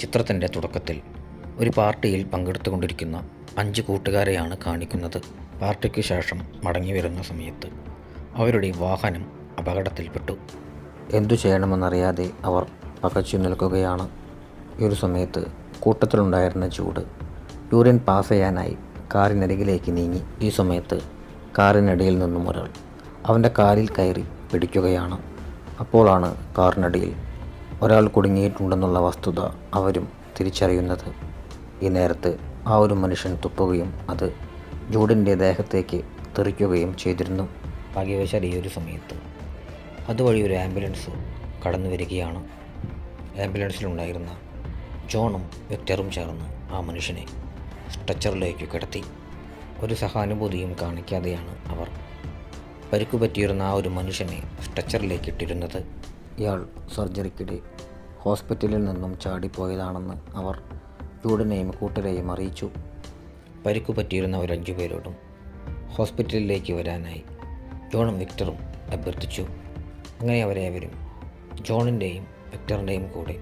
ചിത്രത്തിന്റെ തുടക്കത്തിൽ ഒരു പാർട്ടിയിൽ പങ്കെടുത്തുകൊണ്ടിരിക്കുന്ന അഞ്ച് കൂട്ടുകാരെയാണ് കാണിക്കുന്നത്. പാർട്ടിക്ക് ശേഷം മടങ്ങി വരുന്ന സമയത്ത് അവരുടെ വാഹനം അപകടത്തിൽപ്പെട്ടു. എന്തു ചെയ്യണമെന്നറിയാതെ അവർ പകച്ചു നിൽക്കുകയാണ്. ഈ ഒരു സമയത്ത് കൂട്ടത്തിലുണ്ടായിരുന്ന ചൂട് യൂറിൻ പാസ് ചെയ്യാനായി കാറിനരികിലേക്ക് നീങ്ങി. ഈ സമയത്ത് കാറിനടിയിൽ നിന്നും ഒരാൾ അവന്റെ കാറിൽ കയറി പിടിക്കുകയാണ്. അപ്പോഴാണ് കാറിനടിയിൽ ഒരാൾ കുടുങ്ങിയിട്ടുണ്ടെന്നുള്ള വസ്തുത അവരും തിരിച്ചറിയുന്നത്. ഈ നേരത്ത് ആ ഒരു മനുഷ്യൻ തുപ്പുകയും അത് ജൂഡിന്റെ ദേഹത്തേക്ക് തെറിക്കുകയും ചെയ്തിരുന്നു. ഭാഗ്യവശാൽ ഈ ഒരു സമയത്ത്. അതുവഴി ഒരു ആംബുലൻസ് കടന്നു വരികയാണ്. ആംബുലൻസിലുണ്ടായിരുന്ന ജോണും വെക്ടറും ചേർന്ന് ആ മനുഷ്യനെ സ്ട്രെച്ചറിലേക്ക് കിടത്തി. ഒരു സഹാനുഭൂതിയും കാണിക്കാതെയാണ് അവർ പരിക്കുപറ്റിയിരുന്ന ആ ഒരു മനുഷ്യനെ സ്ട്രെച്ചറിലേക്ക് ഇട്ടിരുന്നത് ഇയാൾ സർജറിക്കിടെ ഹോസ്പിറ്റലിൽ നിന്നും ചാടിപ്പോയതാണെന്ന് അവർ ജൂഡിനെയും കൂട്ടരെയും അറിയിച്ചു. പരിക്കു പറ്റിയിരുന്ന ഒരഞ്ചു പേരോടും ഹോസ്പിറ്റലിലേക്ക് വരാനായി ജോണും വിക്ടറും അഭ്യർത്ഥിച്ചു. അങ്ങനെ അവരെ അവരും ജോണിന്റെയും വിക്ടറിന്റെയും കൂടെ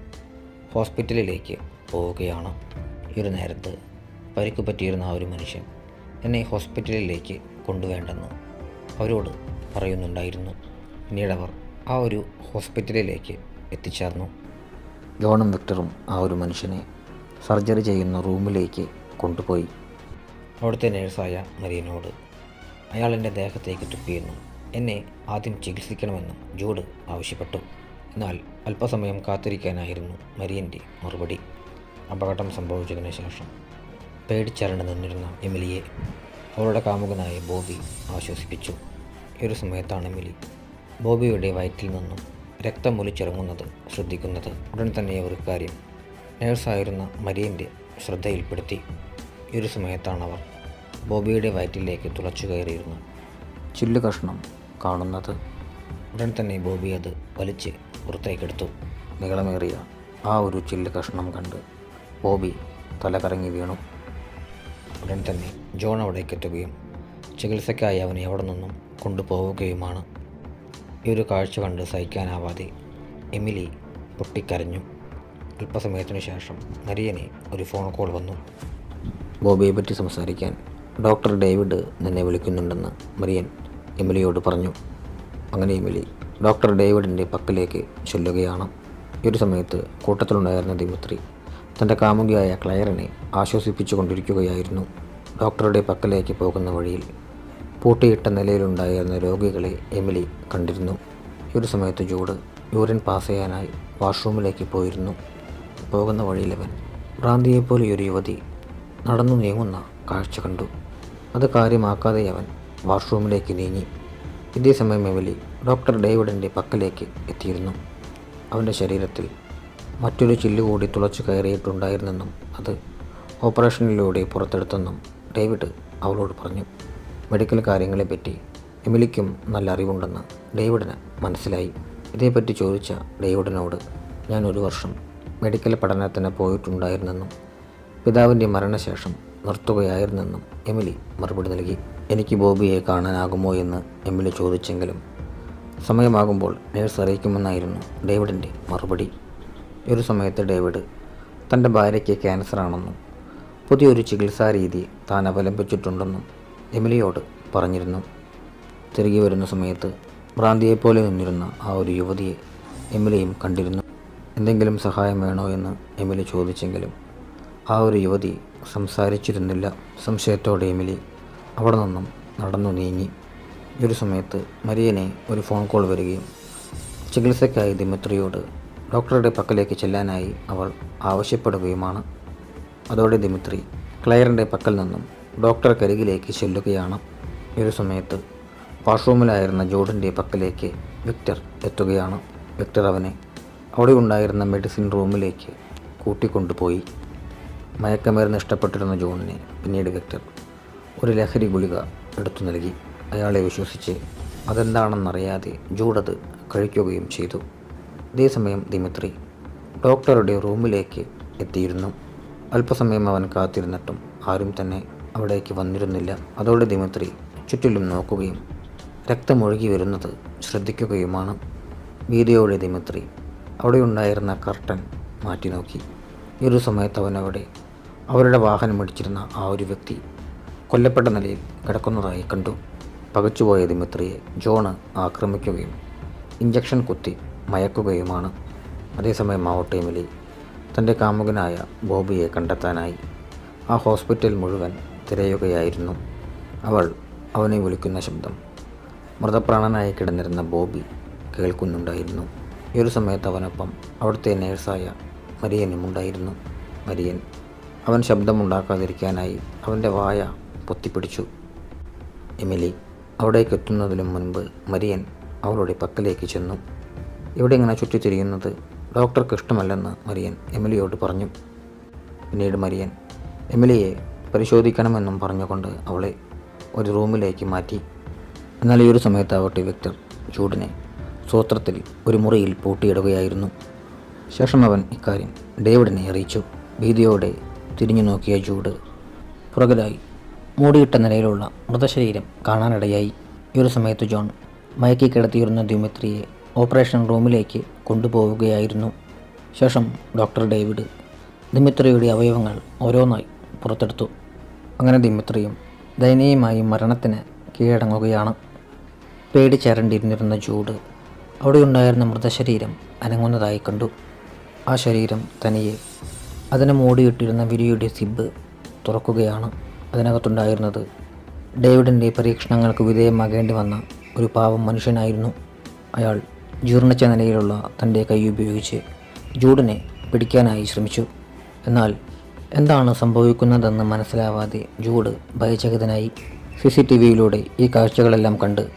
ഹോസ്പിറ്റലിലേക്ക് പോവുകയാണ്. ഈ ഒരു നേരത്ത് പരിക്കു പറ്റിയിരുന്ന ആ ഒരു മനുഷ്യൻ എന്നെ ഹോസ്പിറ്റലിലേക്ക് കൊണ്ടുവേണ്ടെന്ന് അവരോട് പറയുന്നുണ്ടായിരുന്നു. പിന്നീട് അവർ ആ ഒരു ഹോസ്പിറ്റലിലേക്ക് എത്തിച്ചേർന്നു. ജോണും വിക്ടറും ആ ഒരു മനുഷ്യനെ സർജറി ചെയ്യുന്ന റൂമിലേക്ക് കൊണ്ടുപോയി. അവിടുത്തെ നേഴ്സായ മരിയനോട് അയാൾ എന്റെ ദേഹത്തേക്ക് തുപ്പിയെന്നും എന്നെ ആദ്യം ചികിത്സിക്കണമെന്നും ജൂഡ് ആവശ്യപ്പെട്ടു. എന്നാൽ അല്പസമയം കാത്തിരിക്കാനായിരുന്നു മരിയന്റെ മറുപടി. അപകടം സംഭവിച്ചതിന് ശേഷം പേടിച്ചരണ്ട് നിന്നിരുന്ന എമിലിയെ അവളുടെ കാമുകനായ ബോബി ആശ്വസിപ്പിച്ചു. ഈ ഒരു സമയത്താണ് എമിലി ബോബിയുടെ വയറ്റിൽ നിന്നും രക്തം ഒലിച്ചിറങ്ങുന്നത് ശ്രദ്ധിക്കുന്നത് ഉടൻ തന്നെ ഒരു കാര്യം. നേഴ്സായിരുന്ന മരിയന്റെ ശ്രദ്ധയിൽപ്പെടുത്തി. ഒരു സമയത്താണ് അവർ ബോബിയുടെ വയറ്റിലേക്ക് തുളച്ചു കയറിയിരുന്നു. ചില്ലു കഷ്ണം കാണുന്നത്. ഉടൻ തന്നെ ബോബി അത് വലിച്ച് പുറത്തേക്കെടുത്തു. നീളമേറിയ ആ ഒരു ചില്ല് കഷ്ണം കണ്ട് ബോബി തലകറങ്ങി വീണു. ഉടൻ തന്നെ ജോൺ അവിടേക്ക് എത്തുകയും ചികിത്സയ്ക്കായി അവനെ അവിടെ നിന്നും കൊണ്ടുപോവുകയുമാണ്. ഈ ഒരു കാഴ്ച കണ്ട് സഹിക്കാനാവാതെ എമിലി പൊട്ടിക്കരഞ്ഞു. അല്പസമയത്തിനു ശേഷം മരിയനെ ഒരു ഫോൺ കോൾ വന്നു. ബോബിയെ പറ്റി സംസാരിക്കാൻ ഡോക്ടർ ഡേവിഡ് നിന്നെ വിളിക്കുന്നുണ്ടെന്ന് മരിയൻ എമിലിയോട് പറഞ്ഞു. അങ്ങനെ എമിലി ഡോക്ടർ ഡേവിഡിന്റെ പക്കലേക്ക് ചൊല്ലുകയാണ്. ഈ ഒരു സമയത്ത് കൂട്ടത്തിലുണ്ടായിരുന്ന ദിമിത്രി തന്റെ കാമുകിയായ ക്ലയറിനെ ആശ്വസിപ്പിച്ചു കൊണ്ടിരിക്കുകയായിരുന്നു ഡോക്ടറുടെ പക്കലേക്ക് പോകുന്ന വഴിയിൽ പൂട്ടിയിട്ട നിലയിലുണ്ടായിരുന്ന രോഗികളെ എമിലി കണ്ടിരുന്നു. ഒരു സമയത്ത് ജൂഡ് യൂറിൻ പാസ് ചെയ്യാനായി വാഷ്റൂമിലേക്ക് പോയിരുന്നു. പോകുന്ന വഴിയിലവൻ ഭ്രാന്തിയെപ്പോലെ ഒരു യുവതി നടന്നു നീങ്ങുന്ന കാഴ്ച കണ്ടു. അത് കാര്യമാക്കാതെ അവൻ വാഷ്റൂമിലേക്ക് നീങ്ങി. ഇതേ സമയം എമിലി ഡോക്ടർ ഡേവിഡിന്റെ പക്കലേക്ക് എത്തിയിരുന്നു. അവന്റെ ശരീരത്തിൽ മറ്റൊരു ചില്ല് കൂടി തുളച്ചു കയറിയിട്ടുണ്ടായിരുന്നെന്നും അത് ഓപ്പറേഷനിലൂടെ പുറത്തെടുത്തെന്നും ഡേവിഡ് അവളോട് പറഞ്ഞു. മെഡിക്കൽ കാര്യങ്ങളെപ്പറ്റി എമിലിക്കും നല്ല അറിവുണ്ടെന്ന് ഡേവിഡിന് മനസ്സിലായി. ഇതേപ്പറ്റി ചോദിച്ച ഡേവിഡിനോട് ഞാൻ ഒരു വർഷം മെഡിക്കൽ പഠനത്തിന് പോയിട്ടുണ്ടായിരുന്നെന്നും പിതാവിന്റെ മരണശേഷം നിർത്തുകയായിരുന്നെന്നും എമിലി മറുപടി നൽകി. എനിക്ക് ബോബിയെ കാണാനാകുമോ എന്ന് എമിലി ചോദിച്ചെങ്കിലും സമയമാകുമ്പോൾ നേഴ്സ് അറിയിക്കുമെന്നായിരുന്നു ഡേവിഡിന്റെ മറുപടി. ഒരു സമയത്ത് ഡേവിഡ് തന്റെ ഭാര്യയ്ക്ക് ക്യാൻസറാണെന്നും പുതിയൊരു ചികിത്സാ രീതി താൻ അവലംബിച്ചിട്ടുണ്ടെന്നും എമിലിയോട് പറഞ്ഞിരുന്നു. തിരികെ വരുന്ന സമയത്ത് ഭ്രാന്തിയെപ്പോലെ നിന്നിരുന്ന ആ ഒരു യുവതിയെ എമിലിയും കണ്ടിരുന്നു. എന്തെങ്കിലും സഹായം വേണോ എന്ന് എമിലി ചോദിച്ചെങ്കിലും ആ ഒരു യുവതി സംസാരിച്ചിരുന്നില്ല. സംശയത്തോടെ എമിലി അവിടെ നിന്നും നടന്നു നീങ്ങി. ഈ ഒരു സമയത്ത് മരിയനെ ഒരു ഫോൺ കോൾ വരികയും ചികിത്സയ്ക്കായി ദിമിത്രിയോട് ഡോക്ടറുടെ പക്കലേക്ക് ചെല്ലാനായി അവൾ ആവശ്യപ്പെടുകയുമാണ്. അതോടെ ദിമിത്രി ക്ലയറിന്റെ പക്കൽ നിന്നും ഡോക്ടർക്കരികിലേക്ക് ചെല്ലുകയാണ്. ഒരു സമയത്ത് വാഷ്റൂമിലായിരുന്ന ജോർജിന്റെ പക്കലേക്ക് വിക്ടർ എത്തുകയാണ്. വിക്ടർ അവനെ അവിടെ ഉണ്ടായിരുന്ന മെഡിസിൻ റൂമിലേക്ക് കൂട്ടിക്കൊണ്ടുപോയി. മയക്കമരുന്ന് ഇഷ്ടപ്പെട്ടിരുന്ന ജോണിനെ പിന്നീട് വിക്ടർ ഒരു ലഹരി ഗുളിക എടുത്തു നൽകി. അയാളെ വിശ്വസിച്ച് അതെന്താണെന്നറിയാതെ ജൂഡത് കഴിക്കുകയും ചെയ്തു. അതേസമയം ദിമിത്രി ഡോക്ടറുടെ റൂമിലേക്ക് എത്തിയിരുന്നു. അല്പസമയം അവൻ കാത്തിരുന്നിട്ടും ആരും തന്നെ അവിടേക്ക് വന്നിരുന്നില്ല. അതോടെ ദിമിത്രി ചുറ്റിലും നോക്കുകയും രക്തമൊഴുകി വരുന്നത് ശ്രദ്ധിക്കുകയുമാണ്. വീതിയോടെ ദിമിത്രി അവിടെയുണ്ടായിരുന്ന കർട്ടൻ മാറ്റി നോക്കി ഈ ഒരു സമയത്ത് അവൻ അവിടെ അവരുടെ വാഹനം ഇടിച്ചിരുന്ന ആ ഒരു വ്യക്തി കൊല്ലപ്പെട്ട നിലയിൽ കിടക്കുന്നതായി കണ്ടു. പകച്ചുപോയ ദിമിത്രിയെ ജോണ് ആക്രമിക്കുകയും ഇഞ്ചക്ഷൻ കുത്തി മയക്കുകയുമാണ്. അതേസമയം മാവട്ടെ എമിലി തന്റെ കാമുകനായ ബോബിയെ കണ്ടെത്താനായി ആ ഹോസ്പിറ്റൽ മുഴുവൻ തിരയുകയായിരുന്നു അവൾ അവനെ വിളിക്കുന്ന ശബ്ദം. മൃതപ്രാണനായി കിടന്നിരുന്ന ബോബി കേൾക്കുന്നുണ്ടായിരുന്നു. ഈ ഒരു സമയത്ത് അവനൊപ്പം അവിടുത്തെ നേഴ്സായ മരിയനും ഉണ്ടായിരുന്നു. മരിയൻ അവൻ ശബ്ദമുണ്ടാക്കാതിരിക്കാനായി അവന്റെ വായ പൊത്തിപ്പിടിച്ചു. എമിലി അവിടേക്ക് എത്തുന്നതിനും മുൻപ് മരിയൻ അവളുടെ പക്കലേക്ക് ചെന്നു. ഇവിടെ ഇങ്ങനെ ചുറ്റിത്തിരിയുന്നത് ഡോക്ടർക്ക് ഇഷ്ടമല്ലെന്ന് മരിയൻ എമിലിയോട് പറഞ്ഞു. പിന്നീട് മരിയൻ എമിലിയെ പരിശോധിക്കണമെന്നും പറഞ്ഞുകൊണ്ട് അവളെ ഒരു റൂമിലേക്ക് മാറ്റി. എന്നാൽ ഈ ഒരു സമയത്താവട്ടെ വിക്ടർ ചൂടിനെ സൂത്രത്തിൽ ഒരു മുറിയിൽ പൂട്ടിയിടുകയായിരുന്നു. ശേഷം അവൻ ഇക്കാര്യം ഡേവിഡിനെ അറിയിച്ചു. ഭീതിയോടെ തിരിഞ്ഞു നോക്കിയ ചൂട് പുറകിലായി മൂടിയിട്ട നിലയിലുള്ള മൃതശരീരം കാണാനിടയായി. ഈ ഒരു സമയത്ത് ജോൺ മയക്കി കിടത്തിയിരുന്ന ദ്യുമിത്രിയെ ഓപ്പറേഷൻ റൂമിലേക്ക് കൊണ്ടുപോവുകയായിരുന്നു. ശേഷം ഡോക്ടർ ഡേവിഡ് ദിമിത്രിയുടെ അവയവങ്ങൾ ഓരോന്നായി പുറത്തെടുത്തു. അങ്ങനെ ദിമിത്രിയും ദയനീയമായി മരണത്തിന് കീഴടങ്ങുകയാണ്. പേടിച്ചരണ്ടിരുന്നിരുന്ന ചൂട് അവിടെയുണ്ടായിരുന്ന മൃതശരീരം അനങ്ങുന്നതായി കണ്ടു. ആ ശരീരം തനിയെ അതിനെ മൂടിയിട്ടിരുന്ന വിരിയുടെ സിബ് തുറക്കുകയാണ്. അതിനകത്തുണ്ടായിരുന്നത് ഡേവിഡിന്റെ പരീക്ഷണങ്ങൾക്ക് വിധേയമാകേണ്ടി വന്ന ഒരു പാവം മനുഷ്യനായിരുന്നു. അയാൾ ജീർണിച്ച നിലയിലുള്ള തന്റെ കൈ ഉപയോഗിച്ച് ജൂഡിനെ പിടിക്കാനായി ശ്രമിച്ചു. എന്നാൽ എന്താണ് സംഭവിക്കുന്നതെന്ന് മനസ്സിലാവാതെ ജൂഡ് ഭയചകിതനായി സി സി ടി വിയിലൂടെ ഈ കാഴ്ചകളെല്ലാം കണ്ട്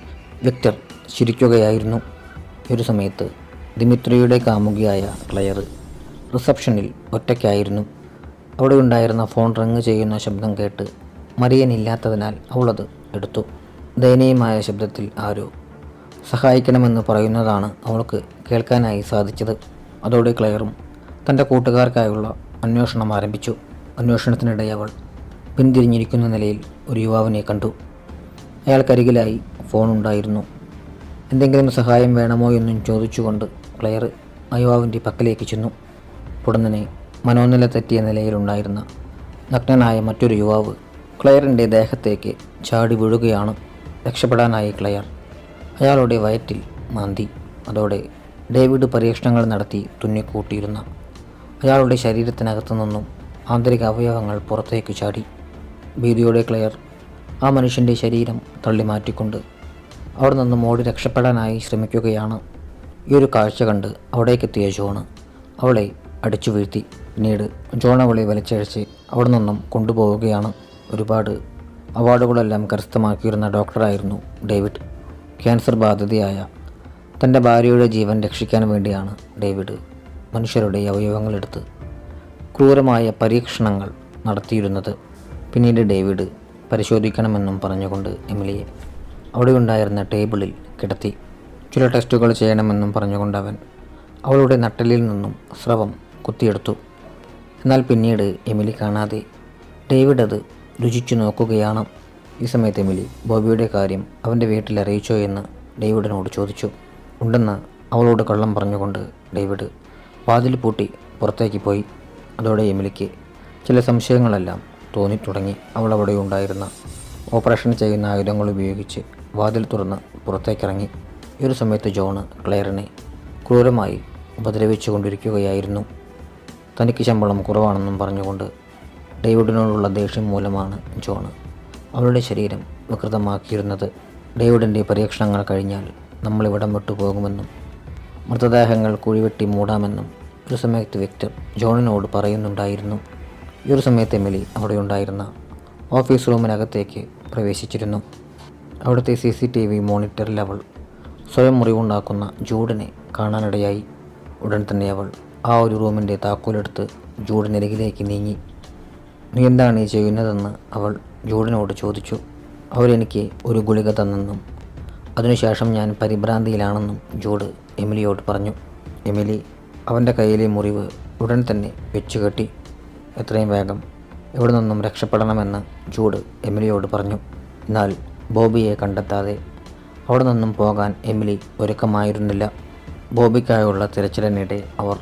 വിക്ടർ ചിരിക്കുകയായിരുന്നു. ഒരു സമയത്ത് ദിമിത്രിയുടെ കാമുകിയായ ക്ലയർ റിസപ്ഷനിൽ ഒറ്റയ്ക്കായിരുന്നു. അവിടെ ഉണ്ടായിരുന്ന ഫോൺ റിങ് ചെയ്യുന്ന ശബ്ദം കേട്ട് മറിയനില്ലാത്തതിനാൽ അവളത് എടുത്തു. ദയനീയമായ ശബ്ദത്തിൽ ആരോ സഹായിക്കണമെന്ന് പറയുന്നതാണ് അവൾക്ക് കേൾക്കാനായി സാധിച്ചത്. അതോടെ ക്ലെയറും തന്റെ കൂട്ടുകാർക്കായുള്ള അന്വേഷണം ആരംഭിച്ചു. അന്വേഷണത്തിനിടെ അവൾ പിന്തിരിഞ്ഞിരിക്കുന്ന നിലയിൽ ഒരു യുവാവിനെ കണ്ടു. അയാൾക്കരികിലായി ഫോൺ ഉണ്ടായിരുന്നു. എന്തെങ്കിലും സഹായം വേണമോ എന്നും ചോദിച്ചുകൊണ്ട് ക്ലെയർ ആ യുവാവിന്റെ പക്കലേക്ക് ചെന്നു. ഉടനെ മനോനില തെറ്റിയ നിലയിലുണ്ടായിരുന്ന നഗ്നനായ മറ്റൊരു യുവാവ് ക്ലെയറിന്റെ ദേഹത്തേക്ക് ചാടി വീഴുകയാണ് രക്ഷപ്പെടാനായി ക്ലെയർ. അയാളുടെ വയറ്റിൽ മാന്തി. അതോടെ ഡേവിഡ് പരീക്ഷണങ്ങൾ നടത്തി തുന്നിക്കൂട്ടിയിരുന്ന അയാളുടെ ശരീരത്തിനകത്തു നിന്നും ആന്തരിക അവയവങ്ങൾ പുറത്തേക്ക് ചാടി. ഭീതിയോടെ ക്ലെയർ ആ മനുഷ്യന്റെ ശരീരം തള്ളി മാറ്റിക്കൊണ്ട് അവിടെ നിന്നും ഓടി രക്ഷപ്പെടാനായി ശ്രമിക്കുകയാണ്. ഈ ഒരു കാഴ്ച കണ്ട് അവിടേക്കെത്തിയ ജോണ് അവളെ അടിച്ചു വീഴ്ത്തി. പിന്നീട് ജോൺ അവളെ വലിച്ചഴിച്ച് അവിടെ നിന്നും കൊണ്ടുപോവുകയാണ്. ഒരുപാട് അവാർഡുകളെല്ലാം കരസ്ഥമാക്കിയിരുന്ന ഡോക്ടറായിരുന്നു ഡേവിഡ്. ക്യാൻസർ ബാധിതയായ തന്റെ ഭാര്യയുടെ ജീവൻ രക്ഷിക്കാൻ വേണ്ടിയാണ് ഡേവിഡ് മനുഷ്യരുടെ അവയവങ്ങളെടുത്ത് ക്രൂരമായ പരീക്ഷണങ്ങൾ നടത്തിയിരുന്നത് പിന്നീട് ഡേവിഡ് പരിശോധിക്കണമെന്നും പറഞ്ഞുകൊണ്ട് എമിലിയെ അവിടെ ഉണ്ടായിരുന്ന ടേബിളിൽ കിടത്തി. ചില ടെസ്റ്റുകൾ ചെയ്യണമെന്നും പറഞ്ഞുകൊണ്ട് അവൻ അവളുടെ നട്ടലിൽ നിന്നും സ്രവം കുത്തിയെടുത്തു. എന്നാൽ പിന്നീട് എമിലി കാണാതെ ഡേവിഡ് അത് രുചിച്ചു നോക്കുകയാണ്. ഈ സമയത്ത് എമിലി ബോബിയുടെ കാര്യം അവന്റെ വീട്ടിൽ അറിയിച്ചോ എന്ന് ഡേവിഡിനോട് ചോദിച്ചു. ഉണ്ടെന്ന് അവളോട് കള്ളം പറഞ്ഞുകൊണ്ട് ഡേവിഡ് വാതിൽ പൂട്ടി പുറത്തേക്ക് പോയി. അതോടെ എമിലിക്ക് ചില സംശയങ്ങളെല്ലാം തോന്നിത്തുടങ്ങി. അവൾ അവിടെ ഉണ്ടായിരുന്ന ഓപ്പറേഷൻ ചെയ്യുന്ന ആയുധങ്ങൾ ഉപയോഗിച്ച് വാതിൽ തുറന്ന് പുറത്തേക്കിറങ്ങി. ഈ ഒരു സമയത്ത് ജോണ് ക്ലെയറിനെ ക്രൂരമായി ഉപദ്രവിച്ചു കൊണ്ടിരിക്കുകയായിരുന്നു തനിക്ക് ശമ്പളം കുറവാണെന്നും പറഞ്ഞുകൊണ്ട് ഡേവിഡിനോടുള്ള ദേഷ്യം മൂലമാണ് ജോണ് അവളുടെ ശരീരം വികൃതമാക്കിയിരുന്നത്. ഡേവിഡിന്റെ പരീക്ഷണങ്ങൾ കഴിഞ്ഞാൽ നമ്മളിവിടം വിട്ടു പോകുമെന്നും മൃതദേഹങ്ങൾ കുഴിവെട്ടി മൂടാമെന്നും ഒരു സമയത്ത് വിക്ടർ ജോണിനോട് പറയുന്നുണ്ടായിരുന്നു. ഈ ഒരു സമയത്ത് എമിലി അവിടെ ഉണ്ടായിരുന്ന ഓഫീസ് റൂമിനകത്തേക്ക് പ്രവേശിച്ചിരുന്നു. അവിടുത്തെ സി സി ടി വി മോണിറ്ററിൽ അവൾ സ്വയം മുറിവുണ്ടാക്കുന്ന ജൂഡിനെ കാണാനിടയായി. ഉടൻ തന്നെ അവൾ ആ ഒരു റൂമിന്റെ താക്കോലെടുത്ത് ജൂഡിനരികിലേക്ക് നീങ്ങി. നീ എന്താണ് ഈ ചെയ്യുന്നതെന്ന്? അവൾ ജൂഡിനോട് ചോദിച്ചു. അവരെനിക്ക് ഒരു ഗുളിക തന്നെന്നും അതിനുശേഷം ഞാൻ പരിഭ്രാന്തിയിലാണെന്നും ജൂഡ് എമിലിയോട് പറഞ്ഞു. എമിലി അവന്റെ കയ്യിലെ മുറിവ് ഉടൻ തന്നെ വെച്ചു കെട്ടി എത്രയും വേഗം എവിടെ നിന്നും രക്ഷപ്പെടണമെന്ന് ജൂഡ് എമിലിയോട് പറഞ്ഞു. എന്നാൽ ബോബിയെ കണ്ടെത്താതെ അവിടെ നിന്നും പോകാൻ എമിലി ഒരുക്കമായിരുന്നില്ല. ബോബിക്കായുള്ള തിരച്ചിലിനിടെ അവർ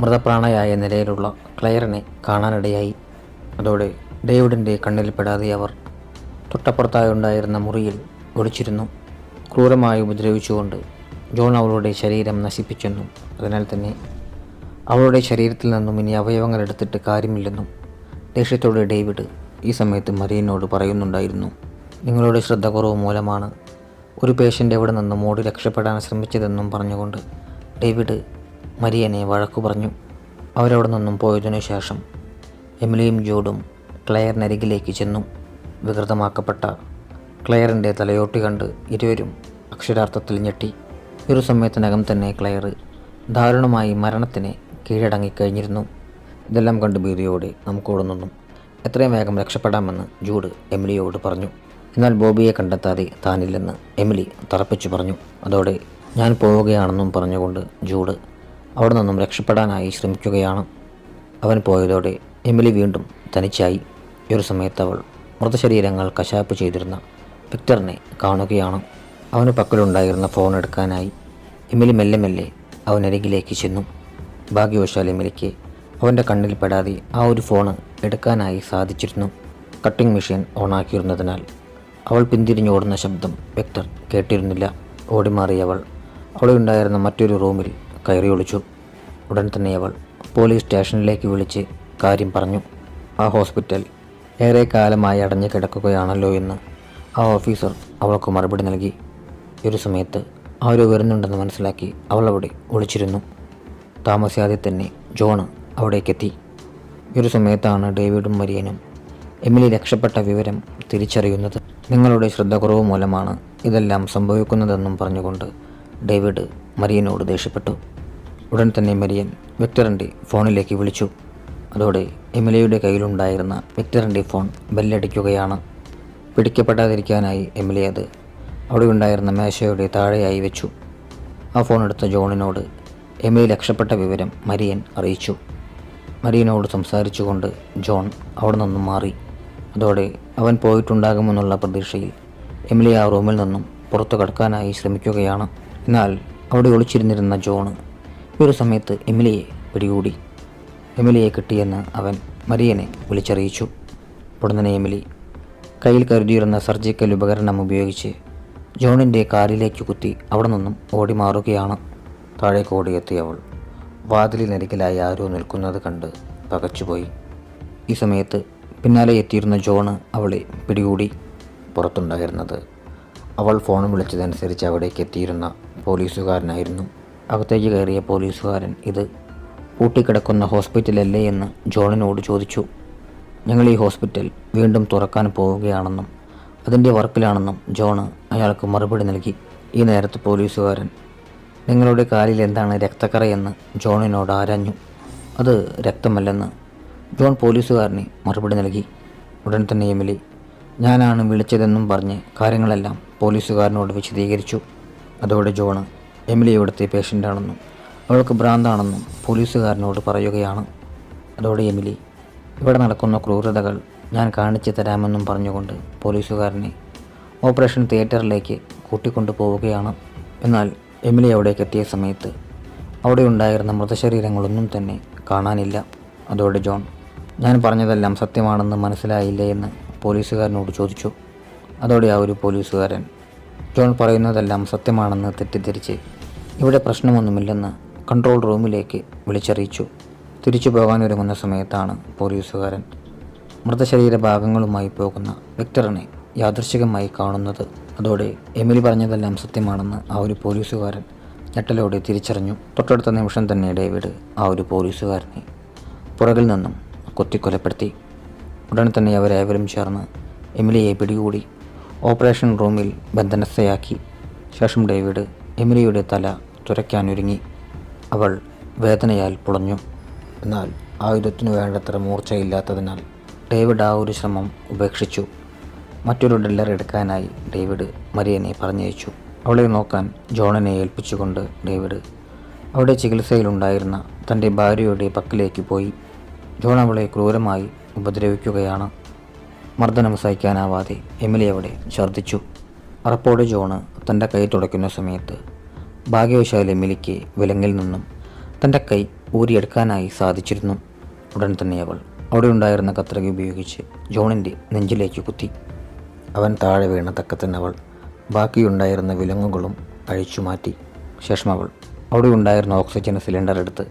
മൃതപ്രാണയായ നിലയിലുള്ള ക്ലെയറിനെ കാണാനിടയായി. അതോടെ ഡേവിഡിന്റെ കണ്ണിൽപ്പെടാതെ അവർ തൊട്ടപ്പുറത്തായുണ്ടായിരുന്ന മുറിയിൽ ഒളിച്ചിരുന്നു. ക്രൂരമായി ഉപദ്രവിച്ചുകൊണ്ട് ജോൺ അവളുടെ ശരീരം നശിപ്പിച്ചെന്നും അതിനാൽ തന്നെ അവളുടെ ശരീരത്തിൽ നിന്നും ഇനി അവയവങ്ങൾ എടുത്തിട്ട് കാര്യമില്ലെന്നും ദേഷ്യത്തോടെ ഡേവിഡ് ഈ സമയത്ത് മരിയനോട് പറയുന്നുണ്ടായിരുന്നു. നിങ്ങളുടെ ശ്രദ്ധക്കുറവ് മൂലമാണ് ഒരു പേഷ്യന്റ് എവിടെ നിന്നും ഓടി രക്ഷപ്പെടാൻ ശ്രമിച്ചതെന്നും പറഞ്ഞുകൊണ്ട് ഡേവിഡ് മരിയനെ വഴക്കു പറഞ്ഞു. അവരവിടെ നിന്നും പോയതിനു ശേഷം എമിലിയും ജോഡും ക്ലെയറിനരികിലേക്ക് ചെന്നു. വികൃതമാക്കപ്പെട്ട ക്ലെയറിന്റെ തലയോട്ടി കണ്ട് ഇരുവരും അക്ഷരാർത്ഥത്തിൽ ഞെട്ടി. ഒരു സമയത്തിനകം തന്നെ ക്ലെയർ ദാരുണമായി മരണത്തിന് കീഴടങ്ങിക്കഴിഞ്ഞിരുന്നു. ഇതെല്ലാം കണ്ട് ഭീതിയോടെ നമുക്കോടെ നിന്നും. എത്രയും വേഗം രക്ഷപ്പെടാമെന്ന് ജൂഡ് എമിലിയോട് പറഞ്ഞു. എന്നാൽ ബോബിയെ കണ്ടെത്താതെ താനില്ലെന്ന് എമിലി തറപ്പിച്ചു പറഞ്ഞു. അതോടെ ഞാൻ പോവുകയാണെന്നും പറഞ്ഞുകൊണ്ട് ജൂഡ് അവിടെ നിന്നും രക്ഷപ്പെടാനായി ശ്രമിക്കുകയാണ്. അവൻ പോയതോടെ എമിലി വീണ്ടും തനിച്ചായി. ഒരു സമയത്ത് അവൾ മൃതശരീരങ്ങൾ കശാപ്പ് ചെയ്തിരുന്ന വിക്ടറിനെ കാണുകയാണ്. അവന് പക്കലുണ്ടായിരുന്ന ഫോൺ എടുക്കാനായി. എമിലി മെല്ലെ മെല്ലെ അവനരികിലേക്ക് ചെന്നു. ഭാഗ്യവശാൽ എമിലിക്ക് അവന്റെ കണ്ണിൽ പെടാതെ ആ ഒരു ഫോണ് എടുക്കാനായി സാധിച്ചിരുന്നു. കട്ടിംഗ് മെഷീൻ ഓണാക്കിയിരുന്നതിനാൽ അവൾ പിന്തിരിഞ്ഞോടുന്ന ശബ്ദം വ്യക്തർ കേട്ടിരുന്നില്ല. ഓടിമാറിയവൾ അവിടെ ഉണ്ടായിരുന്ന മറ്റൊരു റൂമിൽ കയറി ഒളിച്ചു. ഉടൻ തന്നെ അവൾ പോലീസ് സ്റ്റേഷനിലേക്ക് വിളിച്ച് കാര്യം പറഞ്ഞു. ആ ഹോസ്പിറ്റൽ ഏറെ കാലമായി അടഞ്ഞു കിടക്കുകയാണല്ലോ എന്ന് ആ ഓഫീസർ അവൾക്ക് മറുപടി നൽകി. ഒരു സമയത്ത് ആരോ വരുന്നുണ്ടെന്ന് മനസ്സിലാക്കി അവൾ അവിടെ ഒളിച്ചിരുന്നു. താമസിയാതെ തന്നെ ജോണ് അവിടേക്കെത്തി. ഒരു സമയത്താണ് ഡേവിഡും മരിയനും എമിലി രക്ഷപ്പെട്ട വിവരം തിരിച്ചറിയുന്നത്. നിങ്ങളുടെ ശ്രദ്ധക്കുറവ് മൂലമാണ് ഇതെല്ലാം സംഭവിക്കുന്നതെന്നും പറഞ്ഞുകൊണ്ട് ഡേവിഡ് മരിയനോട് ദേഷ്യപ്പെട്ടു. ഉടൻ തന്നെ മരിയൻ വിക്ടറിന്റെ ഫോണിലേക്ക് വിളിച്ചു. അതോടെ എമിലിയുടെ കയ്യിലുണ്ടായിരുന്ന വിക്ടറിന്റെ ഫോൺ ബെല്ലടിക്കുകയാണ്. പിടിക്കപ്പെടാതിരിക്കാനായി എമിലി അത് അവിടെ ഉണ്ടായിരുന്ന മേശയുടെ താഴെയായി വെച്ചു. ആ ഫോൺ എടുത്ത ജോണിനോട് എമിലി രക്ഷപ്പെട്ട വിവരം മരിയൻ അറിയിച്ചു. മരിയനോട് സംസാരിച്ചുകൊണ്ട് ജോൺ അവിടെ നിന്നും മാറി. അതോടെ അവൻ പോയിട്ടുണ്ടാകുമെന്നുള്ള പ്രതീക്ഷയിൽ എമിലി ആ റൂമിൽ നിന്നും പുറത്തു കടക്കാനായി ശ്രമിക്കുകയാണ്. എന്നാൽ അവിടെ ഒളിച്ചിരുന്നിരുന്ന ജോണ് ഒരു സമയത്ത് എമിലിയെ പിടികൂടി. എമിലിയെ കിട്ടിയെന്ന് അവൻ മരിയനെ വിളിച്ചറിയിച്ചു. പൊടുന്നനെ എമിലി കയ്യിൽ കരുതിയിരുന്ന സർജിക്കൽ ഉപകരണം ഉപയോഗിച്ച് ജോണിന്റെ കാലിലേക്ക് കുത്തി അവിടെ നിന്നും ഓടി മാറുകയാണ്. താഴേക്ക് ഓടിയെത്തിയ അവൾ. വാതിലിനരികിലായി ആരോ നിൽക്കുന്നത് കണ്ട് പകച്ചുപോയി ഈ സമയത്ത് പിന്നാലെ എത്തിയിരുന്ന ജോണ് അവളെ പിടികൂടി പുറത്തുണ്ടായിരുന്നത്. അവൾ ഫോൺ വിളിച്ചതനുസരിച്ച് അവിടേക്ക് എത്തിയിരുന്ന പോലീസുകാരനായിരുന്നു. അകത്തേക്ക് കയറിയ പോലീസുകാരൻ ഇത് പൂട്ടിക്കിടക്കുന്ന ഹോസ്പിറ്റലല്ലേ? എന്ന് ജോണിനോട് ചോദിച്ചു. ഞങ്ങൾ ഈ ഹോസ്പിറ്റൽ വീണ്ടും തുറക്കാൻ പോവുകയാണെന്നും അതിന്റെ വർക്കിലാണെന്നും ജോണ് അയാൾക്ക് മറുപടി നൽകി. ഈ നേരത്ത് പോലീസുകാരൻ നിങ്ങളുടെ കാലിൽ എന്താണ് രക്തക്കറയെന്ന് ജോണിനോട് ആരാഞ്ഞു. അത് രക്തമല്ലെന്ന്. ജോൺ പോലീസുകാരന് മറുപടി നൽകി. ഉടൻ തന്നെ എമിലി ഞാനാണ് വിളിച്ചതെന്നും പറഞ്ഞ് കാര്യങ്ങളെല്ലാം പോലീസുകാരനോട് വിശദീകരിച്ചു. അതോടെ ജോണ് എമിലി ഇവിടുത്തെ പേഷ്യന്റാണെന്നും അവൾക്ക് ഭ്രാന്താണെന്നും പോലീസുകാരനോട് പറയുകയാണ്. അതോടെ എമിലി ഇവിടെ നടക്കുന്ന ക്രൂരതകൾ ഞാൻ കാണിച്ചു തരാമെന്നും പറഞ്ഞുകൊണ്ട് പോലീസുകാരനെ ഓപ്പറേഷൻ തിയേറ്ററിലേക്ക് കൂട്ടിക്കൊണ്ടു പോവുകയാണ് എന്നാൽ എമിലി അവിടേക്ക് എത്തിയ സമയത്ത് അവിടെ ഉണ്ടായിരുന്ന മൃതശരീരങ്ങളൊന്നും തന്നെ കാണാനില്ല. അതോടെ ജോൺ ഞാൻ പറഞ്ഞതെല്ലാം സത്യമാണെന്ന് മനസ്സിലായില്ലേ എന്ന് പോലീസുകാരനോട് ചോദിച്ചു. അതോടെ ആ ഒരു പോലീസുകാരൻ ജോൺ പറയുന്നതെല്ലാം സത്യമാണെന്ന് തെറ്റിദ്ധരിച്ച് ഇവിടെ പ്രശ്നമൊന്നുമില്ലെന്ന് കൺട്രോൾ റൂമിലേക്ക് വിളിച്ചറിയിച്ചു. തിരിച്ചു പോകാനൊരുങ്ങുന്ന സമയത്താണ് പോലീസുകാരൻ മൃതശരീര ഭാഗങ്ങളുമായി പോകുന്ന വിക്ടറിനെ യാദൃശികമായി കാണുന്നത്. അതോടെ എമിലി പറഞ്ഞതെല്ലാം സത്യമാണെന്ന് ആ ഒരു പോലീസുകാരൻ ഞെട്ടലോടെ തിരിച്ചറിഞ്ഞു. തൊട്ടടുത്ത നിമിഷം തന്നെ ഡേവിഡ് ആ ഒരു പോലീസുകാരനെ പുറകിൽ നിന്നും കൊത്തിക്കൊലപ്പെടുത്തി. ഉടൻ തന്നെ അവരേവരും ചേർന്ന് എമിലിയെ പിടികൂടി ഓപ്പറേഷൻ റൂമിൽ ബന്ധനസ്ഥയാക്കി. ശേഷം ഡേവിഡ് എമിലിയുടെ തല തുരയ്ക്കാനൊരുങ്ങി. അവൾ വേദനയാൽ പുളഞ്ഞു. എന്നാൽ ആയുധത്തിനു വേണ്ടത്ര മൂർച്ചയില്ലാത്തതിനാൽ ഡേവിഡ് ആ ഒരു ശ്രമം ഉപേക്ഷിച്ചു. മറ്റൊരു ഡെല്ലർ എടുക്കാനായി ഡേവിഡ് മരിയനെ പറഞ്ഞയച്ചു. അവളെ നോക്കാൻ ജോണനെ ഏൽപ്പിച്ചുകൊണ്ട് ഡേവിഡ് അവിടെ ചികിത്സയിലുണ്ടായിരുന്ന തന്റെ ഭാര്യയുടെ പക്കലേക്ക് പോയി. ജോൺ അവളെ ക്രൂരമായി ഉപദ്രവിക്കുകയാണ്. മർദ്ദനം സഹിക്കാനാവാതെ എമിലി അവിടെ ഛർദ്ദിച്ചു. അറപ്പോടെ ജോണ് തന്റെ കൈ തുടയ്ക്കുന്ന സമയത്ത് ഭാഗ്യവശാൽ എമിലിക്ക് വിലങ്ങിൽ നിന്നും തന്റെ കൈ ഊരിയെടുക്കാനായി സാധിച്ചിരുന്നു. ഉടൻ തന്നെ അവൾ അവിടെ ഉണ്ടായിരുന്ന കത്രിക ഉപയോഗിച്ച് ജോണിന്റെ നെഞ്ചിലേക്ക് കുത്തി. അവൻ താഴെ വീണ തക്കത്തിന് അവൾ ബാക്കിയുണ്ടായിരുന്ന വിലങ്ങുകളും അഴിച്ചു മാറ്റി. ശേഷം അവൾ അവിടെ ഉണ്ടായിരുന്ന ഓക്സിജൻ സിലിണ്ടർ എടുത്ത്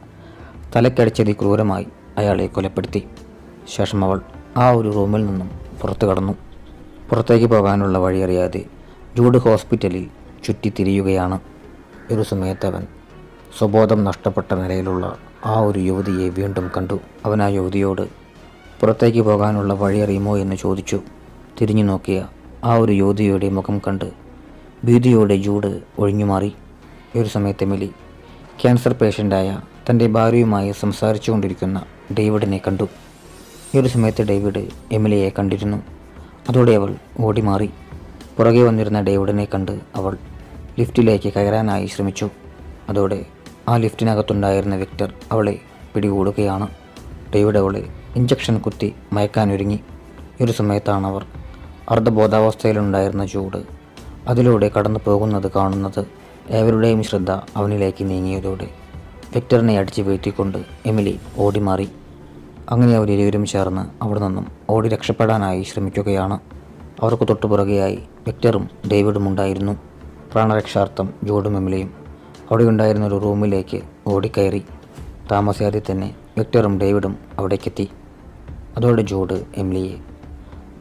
തലക്കടിച്ചതി ക്രൂരമായി അയാളെ കൊലപ്പെടുത്തി. ശേഷം അവൾ ആ ഒരു റൂമിൽ നിന്നും പുറത്തു കടന്നു. പുറത്തേക്ക് പോകാനുള്ള വഴിയറിയാതെ ജൂഡ് ഹോസ്പിറ്റലിൽ ചുറ്റിത്തിരിയുകയാണ് ഒരു സമയത്ത് അവൻ സ്വബോധം നഷ്ടപ്പെട്ട നിലയിലുള്ള ആ ഒരു യുവതിയെ വീണ്ടും കണ്ടു. അവൻ ആ യുവതിയോട് പുറത്തേക്ക് പോകാനുള്ള വഴിയറിയുമോ എന്ന് ചോദിച്ചു. തിരിഞ്ഞു നോക്കിയ ആ ഒരു യോധിയുടെ മുഖം കണ്ട് ഭീതിയോടെ ജൂഡ് ഒഴിഞ്ഞുമാറി. ഒരു സമയത്തെ മെലി ക്യാൻസർ പേഷ്യന്റായ തന്റെ ഭാര്യയുമായി സംസാരിച്ചു കൊണ്ടിരിക്കുന്ന ഡേവിഡിനെ കണ്ടു. ഈ ഒരു സമയത്ത് ഡേവിഡ് എമിലിയെ കണ്ടിരുന്നു. അതോടെ അവൾ ഓടിമാറി. പുറകെ വന്നിരുന്ന ഡേവിഡിനെ കണ്ട് അവൾ ലിഫ്റ്റിലേക്ക് കയറാനായി ശ്രമിച്ചു. അതോടെ ആ ലിഫ്റ്റിനകത്തുണ്ടായിരുന്ന വിക്ടർ അവളെ പിടികൂടുകയാണ്. ഡേവിഡ് അവളെ ഇഞ്ചക്ഷൻ കുത്തി മയക്കാനൊരുങ്ങി. ഒരു സമയത്താണ് അവർ അർദ്ധബോധാവസ്ഥയിലുണ്ടായിരുന്ന ചൂട് അതിലൂടെ കടന്നു പോകുന്നത് കാണുന്നത് ഏവരുടെയും ശ്രദ്ധ അവനിലേക്ക് നീങ്ങിയതോടെ. വിക്ടറിനെ അടിച്ചു വീഴ്ത്തിക്കൊണ്ട് എമിലി ഓടിമാറി. അങ്ങനെ അവരിരുവരും ചേർന്ന് അവിടെ നിന്നും ഓടി രക്ഷപ്പെടാനായി ശ്രമിക്കുകയാണ്. അവർക്ക് തൊട്ടുപുറകെയായി വിക്ടറും ഡേവിഡും ഉണ്ടായിരുന്നു. പ്രാണരക്ഷാർത്ഥം ജോഡും എമിലിയും അവിടെ ഉണ്ടായിരുന്ന ഒരു റൂമിലേക്ക് ഓടിക്കയറി. താമസിയാതെ തന്നെ വിക്ടറും ഡേവിഡും അവിടേക്കെത്തി. അതോടെ ജോഡ് എംലിയെ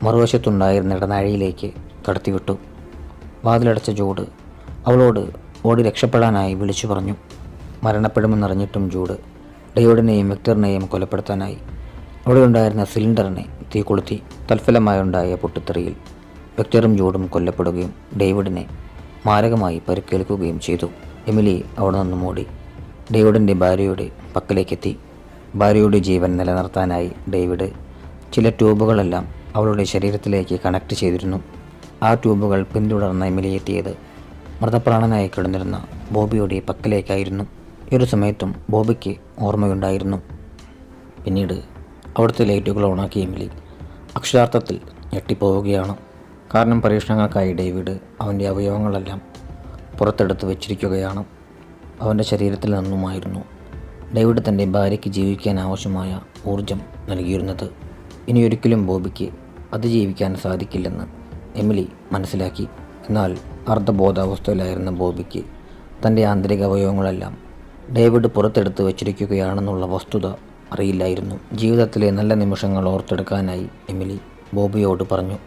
മറുവശത്തുണ്ടായിരുന്ന ഇടനാഴിയിലേക്ക് കടത്തിവിട്ടു. വാതിലടച്ച ജോഡ് അവളോട് ഓടി രക്ഷപ്പെടാനായി വിളിച്ചു പറഞ്ഞു. മരണപ്പെടുമെന്നറിഞ്ഞിട്ടും ജൂഡ് ഡയോഡിനെയും വിക്ടറിനെയും കൊലപ്പെടുത്താനായി അവിടെ ഉണ്ടായിരുന്ന സിലിണ്ടറിനെ തീ കൊളുത്തി തൽഫലമായുണ്ടായ പൊട്ടിത്തെറിയിൽ വിക്ടറും ജൂഡും കൊല്ലപ്പെടുകയും ഡേവിഡിനെ മാരകമായി പരിക്കേൽക്കുകയും ചെയ്തു. എമിലി അവിടെ നിന്നും ഓടി ഡേവിഡിന്റെ ഭാര്യയുടെ പക്കലേക്കെത്തി. ഭാര്യയുടെ ജീവൻ നിലനിർത്താനായി ഡേവിഡ് ചില ട്യൂബുകളെല്ലാം അവളുടെ ശരീരത്തിലേക്ക് കണക്ട് ചെയ്തിരുന്നു. ആ ട്യൂബുകൾ പിന്തുടർന്ന് എമിലിയെത്തിയത് മൃതപ്രാണനായി കിടന്നിരുന്ന ബോബിയുടെ പക്കലേക്കായിരുന്നു. ഒരു സമയത്തും ബോബിക്ക് ഓർമ്മയുണ്ടായിരുന്നു. പിന്നീട് അവിടുത്തെ ലൈറ്റുകൾ ഓണാക്കി എമിലി അക്ഷരാർത്ഥത്തിൽ ഞെട്ടിപ്പോവുകയാണ്. കാരണം പരീക്ഷണങ്ങൾക്കായി ഡേവിഡ് അവന്റെ അവയവങ്ങളെല്ലാം പുറത്തെടുത്ത് വെച്ചിരിക്കുകയാണ്. അവന്റെ ശരീരത്തിൽ നിന്നുമായിരുന്നു ഡേവിഡ് തന്റെ ഭാര്യയ്ക്ക് ജീവിക്കാൻ ആവശ്യമായ ഊർജം നൽകിയിരുന്നത്. ഇനിയൊരിക്കലും ബോബിക്ക് അതിജീവിക്കാൻ സാധിക്കില്ലെന്ന് എമിലി മനസ്സിലാക്കി. എന്നാൽ അർദ്ധബോധാവസ്ഥയിലായിരുന്ന ബോബിക്ക് തന്റെ ആന്തരിക അവയവങ്ങളെല്ലാം ഡേവിഡ് പുറത്തെടുത്ത് വെച്ചിരിക്കുകയാണെന്നുള്ള വസ്തുത അറിയില്ലായിരുന്നു. ജീവിതത്തിലെ നല്ല നിമിഷങ്ങൾ ഓർത്തെടുക്കാനായി എമിലി ബോബിയോട് പറഞ്ഞു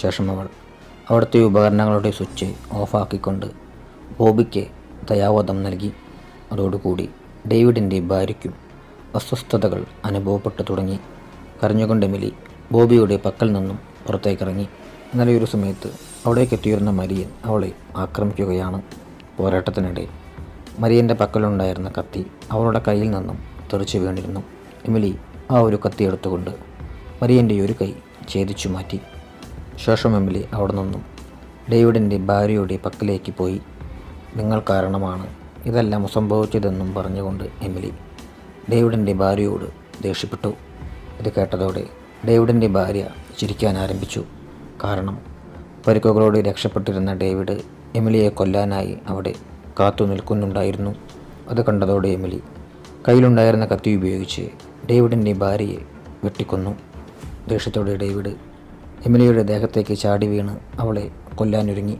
ശേഷം അവൾ അവിടുത്തെ ഉപകരണങ്ങളുടെ സ്വിച്ച് ഓഫാക്കിക്കൊണ്ട് ബോബിക്ക് ദയാവധം നൽകി. അതോടുകൂടി ഡേവിഡിന്റെ ഭാര്യയ്ക്കും അസ്വസ്ഥതകൾ അനുഭവപ്പെട്ടു തുടങ്ങി. കരഞ്ഞുകൊണ്ട് എമിലി ബോബിയുടെ പക്കൽ നിന്നും പുറത്തേക്കിറങ്ങി. എന്നാൽ ഒരു സമയത്ത് അവിടേക്ക് എത്തിയിരുന്ന മരിയൻ അവളെ ആക്രമിക്കുകയാണ് പോരാട്ടത്തിനിടെ മരിയന്റെ പക്കലുണ്ടായിരുന്ന കത്തി അവളുടെ കയ്യിൽ നിന്നും തെറിച്ചു വീണിരുന്നു. എമിലി ആ ഒരു കത്തി എടുത്തുകൊണ്ട് മരിയന്റെ ഒരു കൈ ഛേദിച്ചു മാറ്റി. ശേഷം എമിലി അവിടെ നിന്നും ഡേവിഡിന്റെ ഭാര്യയുടെ പക്കലേക്ക് പോയി. നിങ്ങൾ കാരണമാണ് ഇതെല്ലാം സംഭവിച്ചതെന്നും പറഞ്ഞുകൊണ്ട് എമിലി ഡേവിഡിന്റെ ഭാര്യയോട് ദേഷ്യപ്പെട്ടു. ഇത് കേട്ടതോടെ ഡേവിഡിന്റെ ഭാര്യ ചിരിക്കാൻ ആരംഭിച്ചു. കാരണം പരിക്കുകളോട് രക്ഷപ്പെട്ടിരുന്ന ഡേവിഡ് എമിലിയെ കൊല്ലാനായി അവിടെ കാത്തു നിൽക്കുന്നുണ്ടായിരുന്നു. അത് കണ്ടതോടെ എമിലി കയ്യിലുണ്ടായിരുന്ന കത്തി ഉപയോഗിച്ച് ഡേവിഡിന്റെ ഭാര്യയെ വെട്ടിക്കൊന്നു. ദേഷ്യത്തോടെ ഡേവിഡ് എമിലിയുടെ ദേഹത്തേക്ക് ചാടി വീണ് അവളെ കൊല്ലാനൊരുങ്ങി.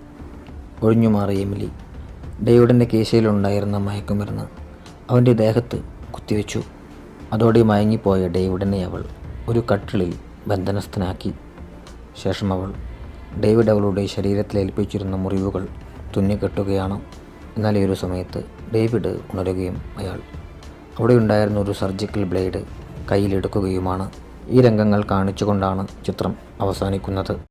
ഒഴിഞ്ഞുമാറി എമിലി ഡേവിഡിന്റെ കേശയിലുണ്ടായിരുന്ന മയക്കുമരുന്ന് അവന്റെ ദേഹത്ത് കുത്തിവെച്ചു. അതോടെ മയങ്ങിപ്പോയ ഡേവിഡിനെ അവൾ ഒരു കട്ടിളിൽ ബന്ധനസ്ഥനാക്കി. ശേഷം അവൾ ഡേവിഡ് അവളുടെ ശരീരത്തിൽ ഏൽപ്പിച്ചിരുന്ന മുറിവുകൾ തുന്നിക്കെട്ടുകയാണ് എന്നാൽ ഈ ഒരു സമയത്ത് ഡേവിഡ് ഉണരുകയും അയാൾ അവിടെ ഉണ്ടായിരുന്ന ഒരു സർജിക്കൽ ബ്ലേഡ് കയ്യിലെടുക്കുകയുമാണ് ഈ രംഗങ്ങൾ കാണിച്ചുകൊണ്ടാണ് ചിത്രം അവസാനിക്കുന്നത്.